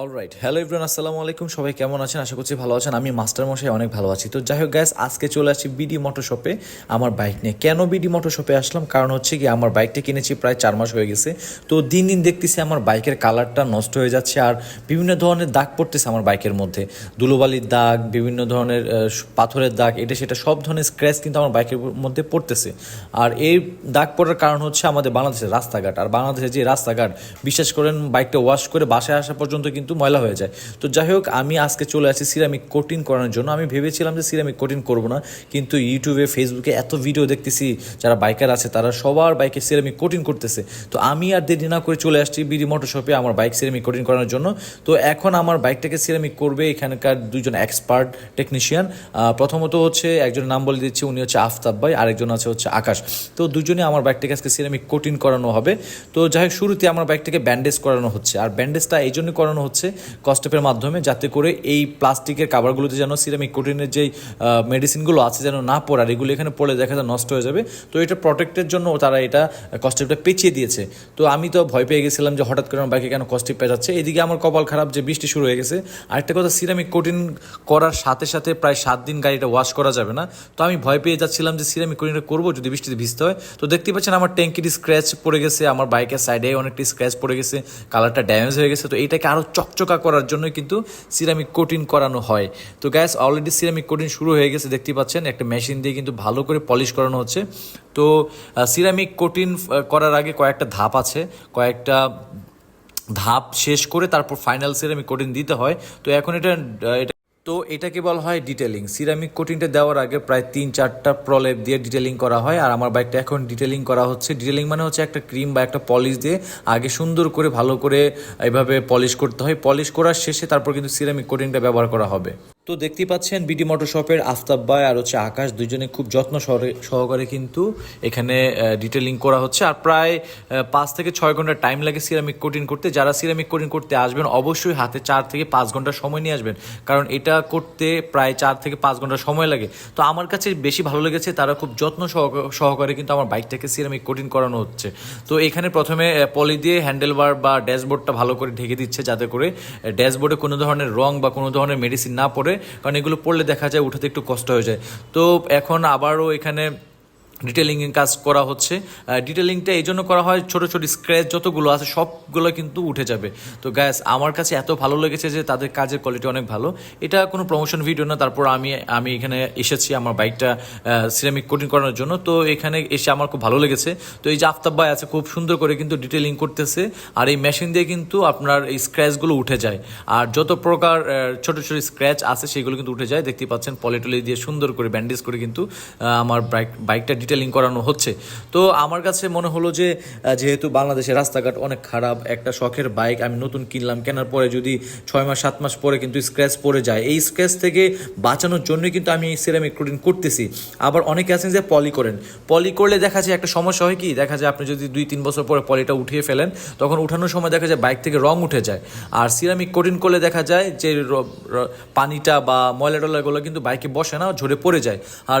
Alright hello Ibran আসসালামু আলাইকুম সবাই কেমন আছেন? আশা করছি ভালো আছেন। আমি মাস্টার মশাই, অনেক ভালো আছি। তো যাই হোক গ্যাস আজকে চলে আসছি বিডি মোটর শপে আমার বাইক নিয়ে। কেন বিডি মোটর শপে আসলাম? কারণ হচ্ছে কি আমার বাইকটা কিনেছি প্রায় চার মাস হয়ে গেছে। তো দিন দিন দেখতেছি আমার বাইকের কালারটা নষ্ট হয়ে যাচ্ছে আর বিভিন্ন ধরনের দাগ পড়তেছে আমার বাইকের মধ্যে। ধুলোবালির দাগ, বিভিন্ন ধরনের পাথরের দাগ, এটা সেটা সব ধরনের স্ক্র্যাচ কিন্তু আমার বাইকের মধ্যে পড়তেছে। আর এই দাগ পড়ার কারণ হচ্ছে আমাদের বাংলাদেশের রাস্তাঘাট। আর বাংলাদেশের যে রাস্তাঘাট বিশেষ করেন বাইকটা ওয়াশ করে বাসায় আসা পর্যন্ত কিন্তু ময়লা হয়ে যায়। তো যাই হোক, আমি আজকে চলে আসি সিরামিক কোটিং করানোর জন্য। আমি ভেবেছিলাম যে সিরামিক কোটিং করব না, কিন্তু ইউটিউবে, ফেসবুকে এত ভিডিও দেখতেছি, যারা বাইকার আছে, তারা সবার বাইকে সিরামিক কোটিং করতেছে। তো আমি আর দেরি না করে চলে আসছি বিডি মোটর শপে আমার বাইক সিরামিক কোটিং করানোর জন্য। তো এখন আমার বাইকটাকে সিরামিক করবে এখানকার দুজন এক্সপার্ট টেকনিশিয়ান প্রথমত হচ্ছে একজনের নাম বলে দিচ্ছি, উনি হচ্ছে আফতাব ভাই, আরেকজন আছে হচ্ছে আকাশ। তো দুজনে আমার বাইকটাকে আজকে সিরামিক কোটিং করানো হবে। তো যাই হোক, শুরুতে আমার বাইকটাকে ব্যান্ডেজ করানো হচ্ছে। আর ব্যান্ডেজটা এই জন্য করানো হচ্ছে কস্টেপের মাধ্যমে যাতে করে এই প্লাস্টিকের কাভারগুলোতে যেন সিরামিক কোটিনের যেই মেডিসিনগুলো আছে যেন না পড়ার এগুলো এখানে পড়ে দেখা যায় নষ্ট হয়ে যাবে। তো এটা প্রোটেক্টের জন্য তারা এটা কস্টেপটা পেঁচিয়ে দিয়েছে। তো আমি তো ভয় পেয়ে গেছিলাম যে হঠাৎ করে আমার বাইকে কেন কস্টেপ পেঁচাচ্ছে। এদিকে আমার কপাল খারাপ যে বৃষ্টি শুরু হয়ে গেছে। আরেকটা কথা, সিরামিক কোটিং করার সাথে সাথে প্রায় সাত দিন গাড়িটা ওয়াশ করা যাবে না। তো আমি ভয় পেয়ে যাচ্ছিলাম যে সিরামিক কোটিনটা করব যদি বৃষ্টিতে ভিজতে হয়। তো দেখতে পাচ্ছেন আমার ট্যাঙ্কিটি স্ক্র্যাচ পড়ে গেছে, আমার বাইকের সাইডে অনেকটি স্ক্র্যাচ পড়ে গেছে কালারটা ড্যামেজ হয়ে গেছে। তো এইটাকে আরও চকচকা করার জন্যই কিন্তু সিরামিক কোটিং করানো হয়। তো গ্যাস অলরেডি সিরামিক কোটিং শুরু হয়ে গেছে, দেখতে পাচ্ছেন, একটা মেশিন দিয়ে কিন্তু ভালো করে পলিশ করানো হচ্ছে। তো সিরামিক কোটিং করার আগে কয়েকটা ধাপ আছে। কয়েকটা ধাপ শেষ করে তারপর ফাইনাল সিরামিক কোটিং দিতে হয়। তো এখন এটা এটা তো এটাকে বলা হয় ডিটেলিং সিরামিক কোটিংটা দেওয়ার আগে প্রায় তিন, চারটা প্রলেপ দিয়ে ডিটেলিং করা হয়, আর আমার বাইকটা এখন ডিটেলিং করা হচ্ছে। ডিটেলিং মানে হচ্ছে একটা ক্রিম বা একটা পলিশ দিয়ে আগে সুন্দর করে ভালো করে এভাবে পলিশ করতে হয়। পলিশ করার শেষে তারপর কিন্তু সিরামিক কোটিংটা ব্যবহার করা হবে। তো দেখতে পাচ্ছেন বিডি মোটর শপের আফতাব ভাই আর হচ্ছে আকাশ দুজনে খুব যত্ন সহকারে কিন্তু এখানে ডিটেলিং করা হচ্ছে। আর প্রায় পাঁচ থেকে ছয় ঘণ্টা টাইম লাগে সিরামিক কোটিং করতে। যারা সিরামিক কোটিং করতে আসবেন, অবশ্যই হাতে চার থেকে পাঁচ ঘণ্টা সময় নিয়ে আসবেন। কারণ এটা করতে প্রায় চার থেকে পাঁচ ঘণ্টা সময় লাগে। তো আমার কাছে বেশি ভালো লেগেছে, তারা খুব যত্ন সহক- সহকারে কিন্তু আমার বাইকটাকে সিরামিক কোটিং করানো হচ্ছে। তো এখানে প্রথমে পলি দিয়ে হ্যান্ডেলবার বা ড্যাশবোর্ডটা ভালো করে ঢেকে দিচ্ছে যাতে করে ড্যাশবোর্ডে কোনো ধরনের রং বা কোনো ধরনের মেডিসিন না পড়ে। কারণ এগুলো পড়লে দেখা যায় উঠাতে একটু কষ্ট হয়ে যায়। তো এখন আবারও এখানে ডিটেলিং কাজ করা হচ্ছে। ডিটেলিংটা এই জন্য করা হয়, ছোট ছোট স্ক্র্যাচ যতগুলো আছে সবগুলো কিন্তু উঠে যাবে। তো গ্যাস আমার কাছে এত ভালো লেগেছে যে তাদের কাজের কোয়ালিটি অনেক ভালো। এটা কোনো প্রমোশন ভিডিও না, তারপর আমি আমি এখানে এসেছি আমার বাইকটা সিরামিক কোটিং করানোর জন্য। তো এখানে এসে আমার খুব ভালো লেগেছে। তো এই যে আফতাব ভাই আছে, খুব সুন্দর করে কিন্তু ডিটেলিং করতেছে। আর এই মেশিন দিয়ে কিন্তু আপনার এই স্ক্র্যাচগুলো উঠে যায়। আর যত প্রকার ছোট ছোট স্ক্র্যাচ আছে, সেগুলো কিন্তু উঠে যায়। দেখতে পাচ্ছেন পলিটলি দিয়ে সুন্দর করে ব্যান্ডেজ করে কিন্তু আমার বাইক বাইকটা ডিটেলিং করানো হচ্ছে। তো আমার কাছে মনে হলো যে যেহেতু বাংলাদেশের রাস্তাঘাট অনেক খারাপ, একটা শখের বাইক, আমি নতুন কিনলাম, কেনার পরে যদি ছয় মাস, সাত মাস পরে কিন্তু স্ক্র্যাচ পড়ে যায়, এই স্ক্র্যাচ থেকে বাঁচানোর জন্যই কিন্তু আমি সিরামিক কোটিং করতেছি। আবার অনেকে আছেন যে পলি করেন। পলি করলে দেখা যায় একটা সমস্যা হয় কি? দেখা যায় আপনি যদি দুই, তিন বছর পরে পলিটা উঠিয়ে ফেলেন, তখন উঠানোর সময় দেখা যায় বাইক থেকে রং উঠে যায়। আর সিরামিক কোটিং করলে দেখা যায় যে পানিটা বা ময়লা টলাগুলো কিন্তু বাইকে বসে না, ঝরে পড়ে যায়। আর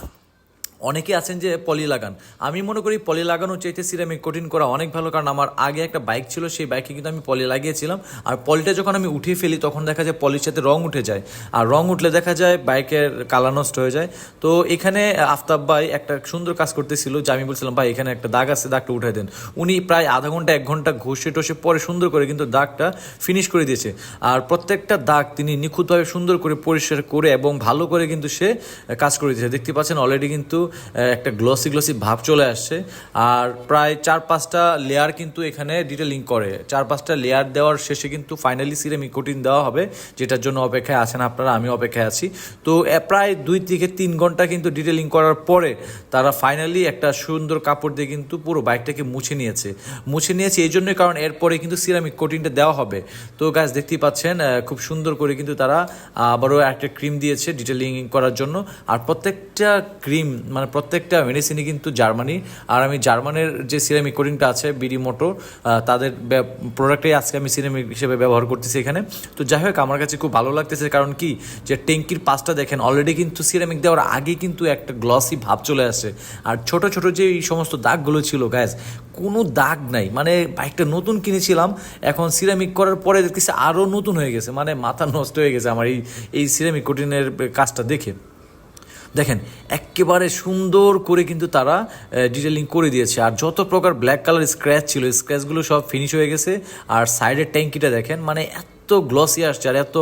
অনেকে আছেন যে পলি লাগান। আমি মনে করি পলি লাগানোর চাইতে সিরামিক কোটিং করা অনেক ভালো, কারণ আমার আগে একটা বাইক ছিল, সেই বাইকে কিন্তু আমি পলি লাগিয়েছিলাম। আর পলিটা যখন আমি উঠিয়ে ফেলি, তখন দেখা যায় পলির সাথে রং উঠে যায়। আর রং উঠলে দেখা যায় বাইকের কালা নষ্ট হয়ে যায়। তো এখানে আফতাব ভাই একটা সুন্দর কাজ করতেছিল, যে আমি বলছিলাম, ভাই, এখানে একটা দাগ আছে, দাগটা উঠে দেন। উনি প্রায় আধা ঘণ্টা, এক ঘণ্টা ঘষে টসে পরে সুন্দর করে কিন্তু দাগটা ফিনিশ করে দিয়েছে। আর প্রত্যেকটা দাগ তিনি নিখুঁতভাবে সুন্দর করে পরিষ্কার করে এবং ভালো করে কিন্তু সে কাজ করে দিয়েছে। দেখতে পাচ্ছেন অলরেডি কিন্তু একটা গ্লসি গ্লসি ভাব চলে আসছে। আর প্রায় চার পাঁচটা লেয়ার কিন্তু এখানে ডিটেলিং করে। চার পাঁচটা লেয়ার দেওয়ার শেষে কিন্তু ফাইনালি সিরামিক কোটিং দেওয়া হবে, যেটার জন্য অপেক্ষায় আছেন আপনারা, আমি অপেক্ষায় আছি। তো প্রায় দুই থেকে তিন ঘণ্টা কিন্তু ডিটেলিং করার পরে তারা ফাইনালি একটা সুন্দর কাপড় দিয়ে কিন্তু পুরো বাইকটাকে মুছে নিয়েছে। মুছে নিয়েছে এই জন্যই কারণ এরপরে কিন্তু সিরামিক কোটিংটা দেওয়া হবে। তো গাছ দেখতেই পাচ্ছেন খুব সুন্দর করে কিন্তু তারা আবারও একটা ক্রিম দিয়েছে ডিটেলিং করার জন্য। আর প্রত্যেকটা ক্রিম মানে প্রত্যেকটা মেডিসিনই কিন্তু জার্মানি আর আমি জার্মানের যে সিরামিক কোটিংটা আছে বিডি মোটো তাদের প্রোডাক্টই আজকে আমি সিরামিক হিসেবে ব্যবহার করতেছি এখানে। তো যাই হোক, আমার কাছে খুব ভালো লাগতেছে কারণ কি? যে ট্যাঙ্কির পাশটা দেখেন অলরেডি কিন্তু সিরামিক দেওয়ার আগে কিন্তু একটা গ্লসি ভাব চলে আসে। আর ছোট ছোট যে এই সমস্ত দাগগুলো ছিল গ্যাস কোনো দাগ নাই। মানে বাইকটা নতুন কিনেছিলাম, এখন সিরামিক করার পরে দেখতেছি আরও নতুন হয়ে গেছে। মানে মাথা নষ্ট হয়ে গেছে আমার এই এই সিরামিক কোটিনের কাজটা দেখে। দেখেন, একেবারে সুন্দর করে কিন্তু তারা ডিটেলিং করে দিয়েছে। আর যত প্রকার ব্ল্যাক কালার স্ক্র্যাচ ছিল স্ক্র্যাচগুলো সব ফিনিশ হয়ে গেছে। আর সাইডের ট্যাঙ্কিটা দেখেন মানে এত গ্লসি আসছে আর এত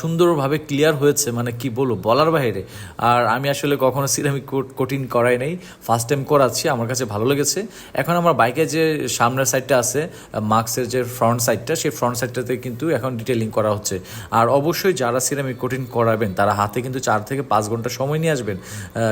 সুন্দরভাবে ক্লিয়ার হয়েছে মানে কি বলব, বলার বাইরে। আর আমি আসলে কখনো সিরামিক কোটিং করাই নাই। ফার্স্ট টাইম করাচ্ছি, আমার কাছে ভালো লেগেছে। এখন আমার বাইকে যে সামনের সাইডটা আছে মার্কসের যে ফ্রন্ট সাইডটা সেই ফ্রন্ট সাইডটাতে কিন্তু এখন ডিটেলিং করা হচ্ছে। আর অবশ্যই যারা সিরামিক কোটিং করাবেন, তারা হাতে কিন্তু চার থেকে পাঁচ ঘণ্টা সময় নিয়ে আসবেন।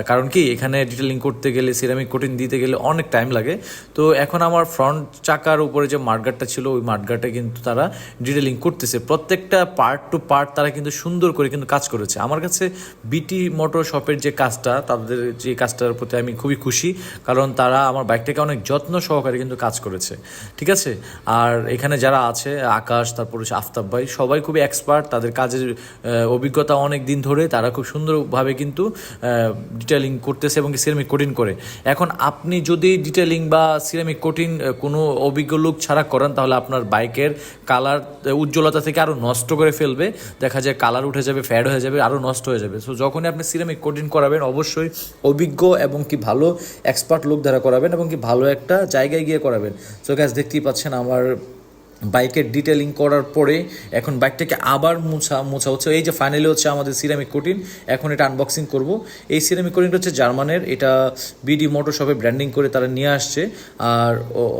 কারণ কি, এখানে ডিটেলিং করতে গেলে সিরামিক কোটিং দিতে গেলে অনেক টাইম লাগে। তো এখন আমার ফ্রন্ট চাকার উপরে যে মাঠগাটটা ছিল, ওই মাঠগাটে কিন্তু তারা ডিটেলিং করতেছে। প্রত্যেকটা পার্ট টু পার্ট তারা কিন্তু সুন্দর করে কিন্তু কাজ করেছে। আমার কাছে বিটি মোটর শপের যে কাজটা, তাদের যে কাজটার প্রতি আমি খুবই খুশি, কারণ তারা আমার বাইকটাকে অনেক যত্ন সহকারে কিন্তু কাজ করেছে। ঠিক আছে? আর এখানে যারা আছে, আকাশ, তারপর হচ্ছে আফতাব ভাই, সবাই খুবই এক্সপার্ট তাদের কাজের অভিজ্ঞতা অনেক দিন ধরে, তারা খুব সুন্দরভাবে কিন্তু ডিটেলিং করতেছে এবং সিরামিক কোটিং করে। এখন আপনি যদি ডিটেলিং বা সিরামিক কোটিং কোনো অভিজ্ঞ লোক ছাড়া করেন, তাহলে আপনার বাইকের কালার উজ্জ্বলতা থেকে আরও নষ্ট করে ফেলবে, দেখা যায় কালার উঠে যাবে ফ্যাড হয়ে যাবে আরও নষ্ট হয়ে যাবে। সো যখনই আপনি সিরামিক কোটিং করাবেন, অবশ্যই অভিজ্ঞ এবং কি ভালো এক্সপার্ট লোক দ্বারা করাবেন এবং কি ভালো একটা জায়গায় গিয়ে করাবেন। সো গ্যাস দেখতেই পাচ্ছেন আমার বাইকের ডিটেলিং করার পরে এখন বাইকটাকে আবার মোছা মোছা হচ্ছে, এই যে ফাইনালি হচ্ছে আমাদের সিরামিক কোটিন এখন এটা আনবক্সিং করব। এই সিরামিক কোটিনটা হচ্ছে জার্মানের, এটা বিডি মোটর শপে ব্র্যান্ডিং করে তারা নিয়ে আসছে। আর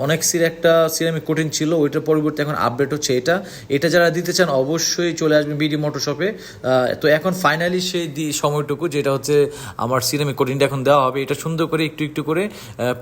অনেক সির একটা সিরামিক কোটিন ছিল, ওইটার পরিবর্তে এখন আপডেট হচ্ছে এটা। এটা যারা দিতে চান অবশ্যই চলে আসবেন বিডি মোটর শপে তো এখন ফাইনালি সেই সময়টুকু, যেটা হচ্ছে আমার সিরামিক কোটিনটা এখন দেওয়া হবে। এটা সুন্দর করে একটু একটু করে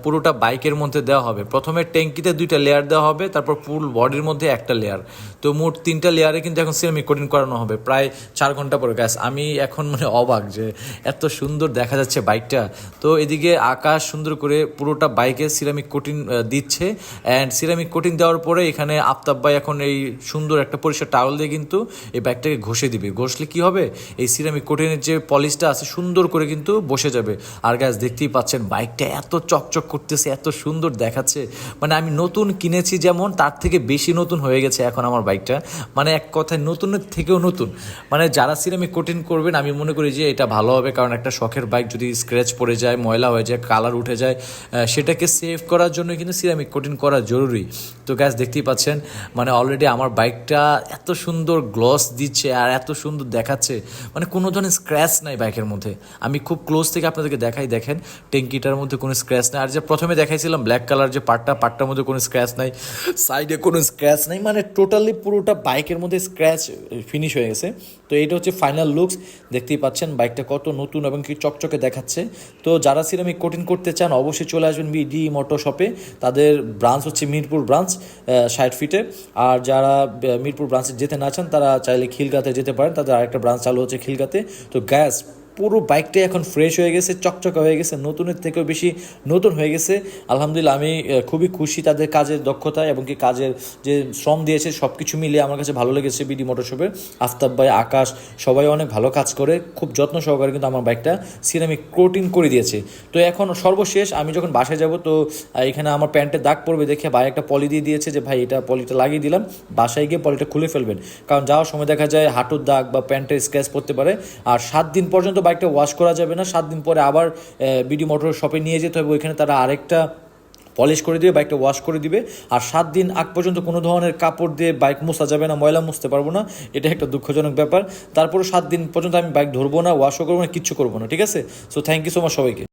পুরোটা বাইকের মধ্যে দেওয়া হবে। প্রথমে ট্যাঙ্কিতে দুইটা লেয়ার দেওয়া হবে, তারপর ফুল বডির মধ্যে একটা লেয়ার তো মোট তিনটা লেয়ারে কিন্তু এখন সিরামিক কোটিং করানো হবে, প্রায় চার ঘণ্টা পরে। গ্যাস আমি এখন মানে অবাক যে এত সুন্দর দেখা যাচ্ছে বাইকটা তো এদিকে আকাশ সুন্দর করে পুরোটা বাইকে সিরামিক কোটিং দিচ্ছে। অ্যান্ড সিরামিক কোটিং দেওয়ার পরে এখানে আফতাব ভাই এখন এই সুন্দর একটা পরিষ্কার টাওয়াল দিয়ে কিন্তু এই বাইকটাকে ঘষে দিবে। ঘষলে কি হবে? এই সিরামিক কোটিংয়ের যে পলিশটা আছে, সুন্দর করে কিন্তু বসে যাবে। আর গ্যাস দেখতেই পাচ্ছেন বাইকটা এত চকচক করতেছে, এত সুন্দর দেখাচ্ছে। মানে আমি নতুন কিনেছি যেমন, তার থেকে বেশি নতুন হয়ে গেছে এখন আমার বাইকটা। মানে এক কথায় নতুনের থেকেও নতুন। মানে যারা সিরামিক কোটিং করবেন, আমি মনে করি যে এটা ভালো হবে, কারণ একটা শখের বাইক যদি স্ক্র্যাচ পড়ে যায়, ময়লা হয়ে যায় কালার উঠে যায় সেটাকে সেভ করার জন্য কিন্তু সিরামিক কোটিং করা জরুরি। তো গ্যাস দেখতেই পাচ্ছেন মানে অলরেডি আমার বাইকটা এত সুন্দর গ্লস দিচ্ছে আর এত সুন্দর দেখাচ্ছে। মানে কোনো ধরনের স্ক্র্যাচ নাই বাইকের মধ্যে। আমি খুব ক্লোজ থেকে আপনাদেরকে দেখাই, দেখেন, ট্যাঙ্কিটার মধ্যে কোনো স্ক্র্যাচ নাই। আর যে প্রথমে দেখাইছিলাম ব্ল্যাক কালার যে পার্টটা পার্টটার মধ্যে কোনো স্ক্র্যাচ নাই। সাইডে কোনো স্ক্র্যাচ নাই মানে টোটালি পুরোটা বাইকের মধ্যে স্ক্র্যাচ ফিনিশ হয়ে গেছে। তো এইটা হচ্ছে ফাইনাল লুকস দেখতেই পাচ্ছেন বাইকটা কত নতুন এবং কি চকচকে দেখাচ্ছে। তো যারা সিরামিক কোটিং করতে চান, অবশ্যই চলে আসবেন বিডি মোটর শপে তাদের ব্রাঞ্চ হচ্ছে মিরপুর ব্রাঞ্চ ষাট ফিটে আর যারা মিরপুর ব্রাঞ্চে যেতে না চান, তারা চাইলে খিলগাতে যেতে পারেন। তাদের আরেকটা ব্রাঞ্চ চালু হচ্ছে খিলগাতে তো গ্যাস পুরো বাইকটাই এখন ফ্রেশ হয়ে গেছে, চকচকা হয়ে গেছে, নতুনের থেকেও বেশি নতুন হয়ে গেছে। আলহামদুলিল্লাহ, আমি খুবই খুশি তাদের কাজের দক্ষতা এবং কি কাজের যে শ্রম দিয়েছে সব কিছু মিলিয়ে আমার কাছে ভালো লেগেছে বিডি মোটর শপের আফতাব ভাই, আকাশ, সবাই অনেক ভালো কাজ করে, খুব যত্ন সহকারে কিন্তু আমার বাইকটা সিরামিক কোটিং করে দিয়েছে। তো এখন সর্বশেষ আমি যখন বাসায় যাব, তো এখানে আমার প্যান্টে দাগ পড়বে দেখে ভাই একটা পলি দিয়ে দিয়েছে যে, ভাই, এটা পলিটা লাগিয়ে দিলাম, বাসায় গিয়ে পলিটা খুলে ফেলবেন। কারণ যাওয়ার সময় দেখা যায় হাঁটুর দাগ বা প্যান্টের স্ক্র্যাচ পড়তে পারে। আর সাত দিন পর্যন্ত বাইকটা ওয়াশ করা যাবে না। সাত দিন পরে আবার বিডি মোটর শপে নিয়ে যেতে হবে। ওইখানে তারা আরেকটা পলিশ করে দিবে বাইকটা ওয়াশ করে দিবে। আর সাত দিন আগ পর্যন্ত কোনো ধরনের কাপড় দিয়ে বাইক মোছা যাবে না, ময়লা মুছতে পারব না। এটা একটা দুঃখজনক ব্যাপার। তারপরে সাত দিন পর্যন্ত আমি বাইক ধরবো না ওয়াশও করব না, কিচ্ছু করব না, ঠিক আছে? So thank you so much সবাইকে।